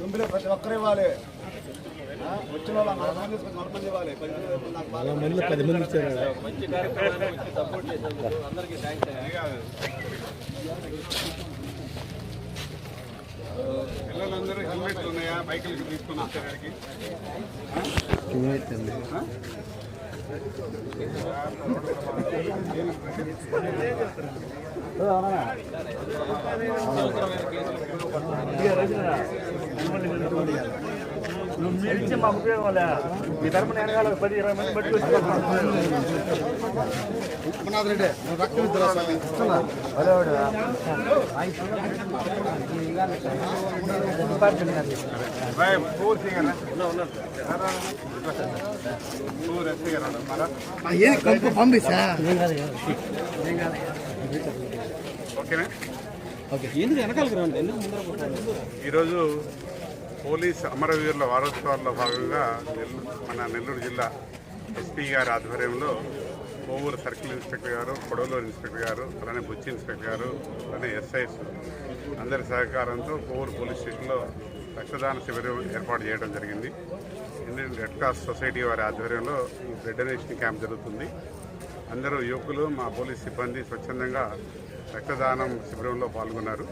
తుంబిలో ప్రతి ఒక్కరు ఇవ్వాలి వచ్చిన వాళ్ళు తీసుకొని ఇవ్వాలి పది మంది మంచి కార్యక్రమానికి సపోర్ట్ చేసినందుకు అందరికీ థ్యాంక్స్ పిల్లలందరూ హెల్మెట్లు ఉన్నాయా బైకులకి తీసుకొని వచ్చేవాడికి నువ్వు మీరు ఇచ్చే మా ఉపయోగం వల్ల మీ తరపున వెనకాల పది ఇరవై మంది బట్టి రెడ్డి రక్తం ఇస్తున్నా bye poor singer poor SC గారు మరా ఏది కంపు పంపిస్తా ఓకేనా ఈరోజు పోలీస్ అమరవీరుల వారోత్సవాల్లో భాగంగా నెల్లూరు మన నెల్లూరు జిల్లా ఎస్పీ గారి ఆధ్వర్యంలో కోవూరు సర్కిల్ ఇన్స్పెక్టర్ గారు కొడవలూరు ఇన్స్పెక్టర్ గారు అలానే బుచ్చి ఇన్స్పెక్టర్ గారు అలానే ఎస్ఐస్ అందరి సహకారంతో కోవూరు పోలీస్ స్టేషన్లో రక్తదాన శిబిరం ఏర్పాటు చేయడం జరిగింది. ఇండియన్ రెడ్ క్రాస్ సొసైటీ వారి ఆధ్వర్యంలో ఈ బ్లడ్ డొనేషన్ క్యాంప్ జరుగుతుంది. అందరూ యువకులు మా పోలీస్ సిబ్బంది స్వచ్ఛందంగా రక్తదానం శిబిరంలో పాల్గొన్నారు.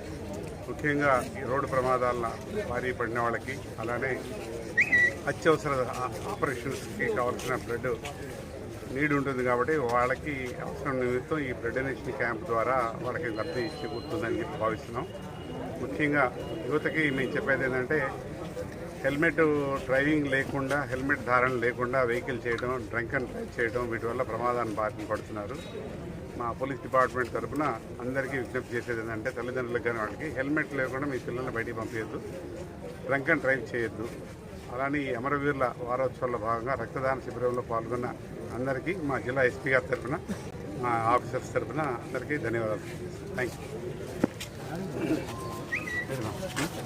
ముఖ్యంగా ఈ రోడ్డు ప్రమాదాలను భారీ పడిన వాళ్ళకి అలానే అత్యవసర ఆపరేషన్స్కి కావాల్సిన బ్లడ్ నీడ్ ఉంటుంది కాబట్టి వాళ్ళకి అవసరం నిమిత్తం ఈ బ్లడ్ డొనేషన్ క్యాంప్ ద్వారా వాళ్ళకి లబ్ధి చేకూరుతుందని చెప్పి భావిస్తున్నాం. ముఖ్యంగా యువతకి మేము చెప్పేది ఏంటంటే హెల్మెట్ డ్రైవింగ్ లేకుండా హెల్మెట్ ధారణ లేకుండా వెహికల్ చేయడం డ్రంక్ అండ్ డ్రైవ్ చేయడం వీటి వల్ల ప్రమాదాన్ని బారిన పడుతున్నారు. మా పోలీస్ డిపార్ట్మెంట్ తరఫున అందరికీ విజ్ఞప్తి చేసేది ఏంటంటే తల్లిదండ్రులకు కానీ వాళ్ళకి హెల్మెట్ లేకుండా మీ పిల్లల్ని బయటికి పంపించద్దు డ్రంక్ అండ్ డ్రైవ్ చేయొద్దు. అలానే ఈ అమరవీరుల వారోత్సవాల్లో భాగంగా రక్తదాన శిబిరంలో పాల్గొన్న అందరికీ మా జిల్లా ఎస్పీ గారి తరఫున మా ఆఫీసర్స్ తరఫున అందరికీ ధన్యవాదాలు. Thank you